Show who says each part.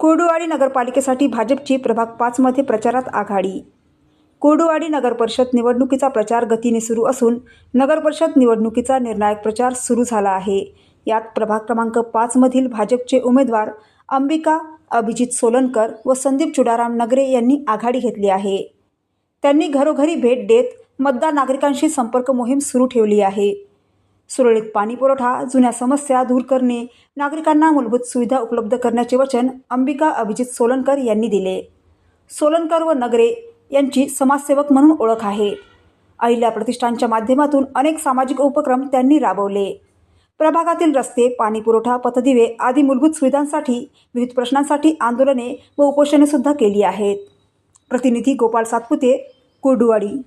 Speaker 1: कुर्डुवाडी नगरपालिकेसाठी भाजपची प्रभाग पाचमध्ये प्रचारात आघाडी. कुर्डुवाडी नगरपरिषद निवडणुकीचा प्रचार गतीने सुरू असून नगरपरिषद निवडणुकीचा निर्णायक प्रचार सुरू झाला आहे. यात प्रभाग क्रमांक पाचमधील भाजपचे उमेदवार अंबिका अभिजित सोलनकर व संदीप चुडाराम नगरे यांनी आघाडी घेतली आहे. त्यांनी घरोघरी भेट देत मतदार नागरिकांशी संपर्क मोहीम सुरू ठेवली आहे. सुरळीत पाणीपुरवठा जुन्या समस्या दूर करणे नागरिकांना मूलभूत सुविधा उपलब्ध करण्याचे वचन अंबिका अभिजित सोलनकर यांनी दिले. सोलनकर व नगरे यांची समाजसेवक म्हणून ओळख आहे. अहिल्या प्रतिष्ठानच्या माध्यमातून अनेक सामाजिक उपक्रम त्यांनी राबवले. प्रभागातील रस्ते पाणीपुरवठा पथदिवे आदी मूलभूत सुविधांसाठी विविध प्रश्नांसाठी आंदोलने व उपोषणेसुद्धा केली आहेत. प्रतिनिधी गोपाळ सातपुते कुर्डुवाडी.